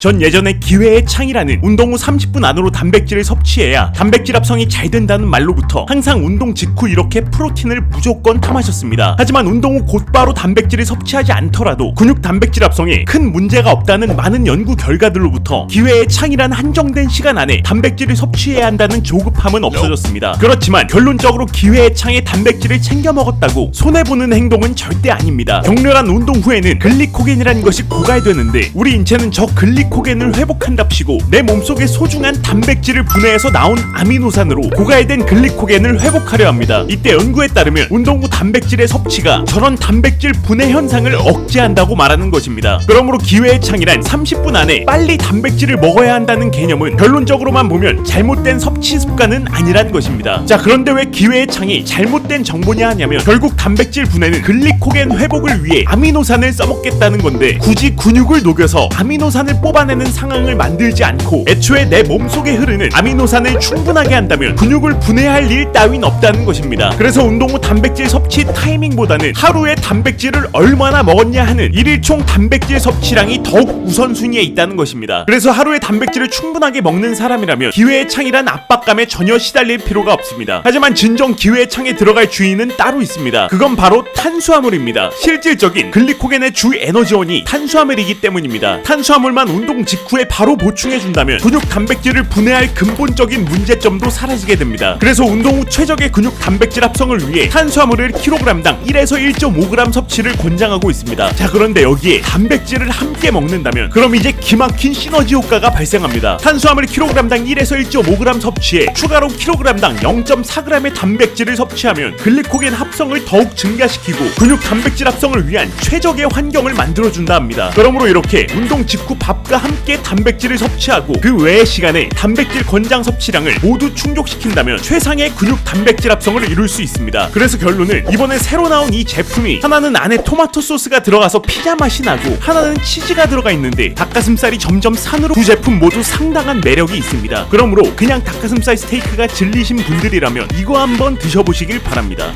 전 예전에 기회의 창이라는 운동 후 30분 안으로 단백질을 섭취해야 단백질 합성이 잘 된다는 말로부터 항상 운동 직후 이렇게 프로틴을 무조건 탐하셨습니다. 하지만 운동 후 곧바로 단백질을 섭취하지 않더라도 근육 단백질 합성에 큰 문제가 없다는 많은 연구 결과들로부터 기회의 창이란 한정된 시간 안에 단백질을 섭취해야 한다는 조급함은 없어졌습니다. 그렇지만 결론적으로 기회의 창에 단백질을 챙겨 먹었다고 손해보는 행동은 절대 아닙니다. 격렬한 운동 후에는 글리코겐이라는 것이 고갈되는데 우리 인체는 저 글리 코겐을 회복한답시고 내 몸속에 소중한 단백질을 분해해서 나온 아미노산으로 고갈된 글리코겐을 회복하려 합니다. 이때 연구에 따르면 운동 후 단백질의 섭취가 저런 단백질 분해 현상을 억제한다고 말하는 것입니다. 그러므로 기회의 창이란 30분 안에 빨리 단백질을 먹어야 한다는 개념은 결론적으로만 보면 잘못된 섭취 습관은 아니란 것입니다. 자 그런데 왜 기회의 창이 잘못된 정보냐 하냐면 결국 단백질 분해는 글리코겐 회복을 위해 아미노산을 써먹겠다는 건데 굳이 근육을 녹여서 아미노산을 뽑아 내는 상황을 만들지 않고 애초에 내 몸속에 흐르는 아미노산을 충분하게 한다면 근육을 분해할 일 따윈 없다는 것입니다. 그래서 운동 후 단백질 섭취 타이밍보다는 하루에 단백질을 얼마나 먹었냐 하는 일일 총 단백질 섭취량이 더욱 우선순위에 있다는 것입니다. 그래서 하루에 단백질을 충분하게 먹는 사람이라면 기회의 창이란 압박감에 전혀 시달릴 필요가 없습니다. 하지만 진정 기회의 창에 들어갈 주인은 따로 있습니다. 그건 바로 탄수화물입니다. 실질적인 글리코겐의 주 에너지원이 탄수화물이기 때문입니다. 탄수화물만 운동 직후에 바로 보충해준다면 근육 단백질을 분해할 근본적인 문제점도 사라지게 됩니다. 그래서 운동 후 최적의 근육 단백질 합성을 위해 탄수화물을 킬로그램당 1에서 1.5g 섭취를 권장하고 있습니다. 자 그런데 여기에 단백질을 함께 먹는다면 그럼 이제 기막힌 시너지 효과가 발생합니다. 탄수화물 킬로그램당 1에서 1.5g 섭취에 추가로 킬로그램당 0.4g의 단백질을 섭취하면 글리코겐 합성을 더욱 증가시키고 근육 단백질 합성을 위한 최적의 환경을 만들어준다 합니다. 그러므로 이렇게 운동 직후 밥과 함께 단백질을 섭취하고 그 외의 시간에 단백질 권장 섭취량을 모두 충족시킨다면 최상의 근육 단백질 합성을 이룰 수 있습니다. 그래서 결론은 이번에 새로 나온 이 제품이 하나는 안에 토마토 소스가 들어가서 피자 맛이 나고 하나는 치즈가 들어가 있는데 닭가슴살이 점점 산으로 두 제품 모두 상당한 매력이 있습니다. 그러므로 그냥 닭가슴살 스테이크가 질리신 분들이라면 이거 한번 드셔보시길 바랍니다.